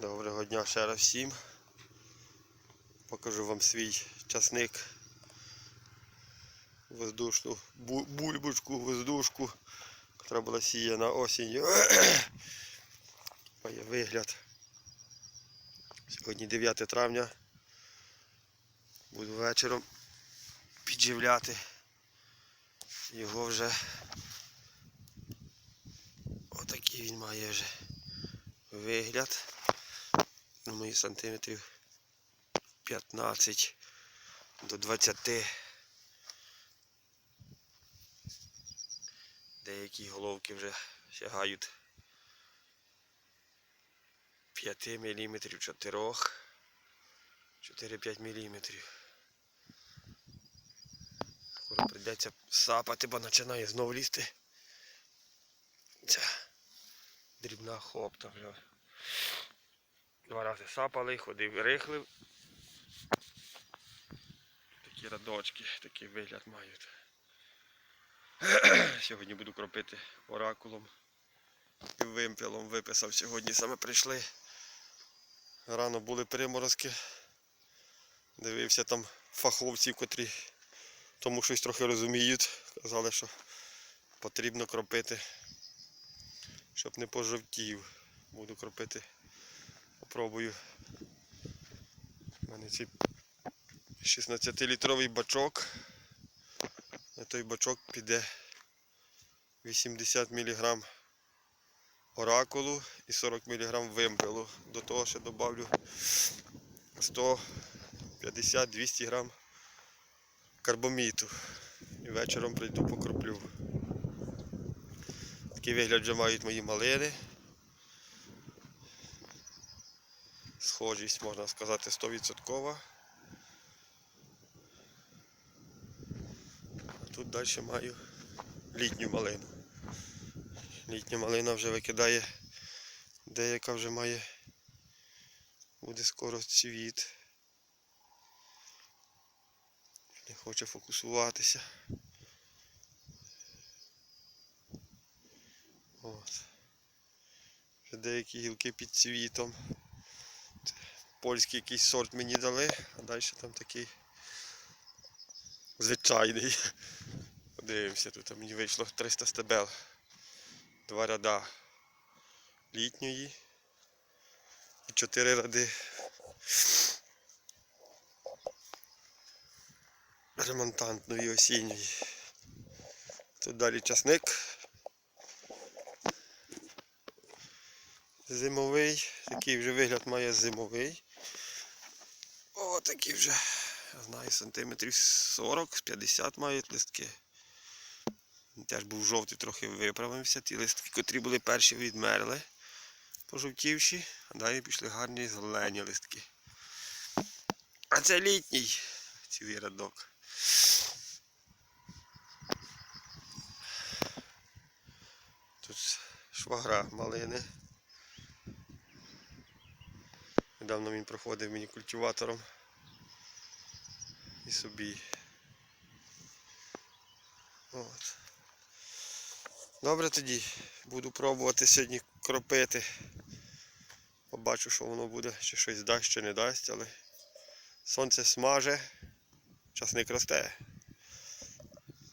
Доброго дня ще раз всім. Покажу вам свій часник. Воздушну бульбочку, воздушку, яка була сіяна осінню. Має вигляд. Сьогодні 9 травня. Буду вечором підживляти. Його вже отакий він має вже вигляд. Думаю, сантиметрів 15 до 20. Деякі головки вже сягають 5 мм, 4, 4-5 мм. Скоро прийдеться сапати, бо починає знову лізти. Ця дрібна хопта вже. Два рази сапали, ходив, рихлив. Такі радочки, такий вигляд мають. Сьогодні буду кропити оракулом і вимпелом виписав. Сьогодні саме прийшли. Рано були приморозки. Дивився там фаховців, котрі тому щось трохи розуміють. Казали, що потрібно кропити, щоб не пожовтів. Буду кропити Попробую. У мене цей 16-літровий бачок. На той бачок піде 80 мг оракулу і 40 мг вимпелу. До того ще додавлю 150-200 грам карбоміту. І вечором прийду покроплю. Такий вигляд вже мають мої малини. Схожість, можна сказати, 100%. А тут далі маю літню малину. Літня малина вже викидає, деяка вже має, буде скоро цвіт. Не хоче фокусуватися. От. Деякі гілки під цвітом. Польський якийсь сорт мені дали, а далі там такий звичайний. Подивимося, тут мені вийшло 300 стебел. Два ряда літньої і чотири ряди ремонтантної осінньої. Тут далі часник. Зимовий, такий вже вигляд має зимовий. О, такі вже, я знаю, сантиметрів 40-50 мають листки. Теж був жовтий, трохи виправився. Ті листки, котрі були перші, відмерли, пожовтівші, а далі пішли гарні зелені листки. А це літній цілий рядок. Тут швагра малини. Недавно він проходив мені культиватором і собі. От. Добре тоді. Буду пробувати сьогодні кропити. Побачу, що воно буде, чи щось дасть, чи не дасть, але сонце смаже, часник росте.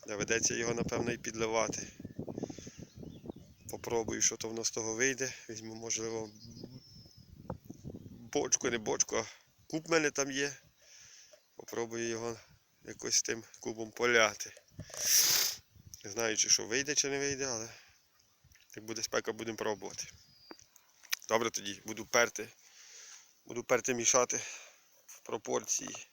Доведеться його, напевно, і підливати. Попробую, що то воно з того вийде. Візьму, можливо, бочку, не бочку, а куб в мене там є. Попробую його якось тим кубом поляти. Не знаю, чи що вийде, чи не вийде, але як буде спека, будемо пробувати. Добре тоді, буду перти. Буду перти мішати в пропорції.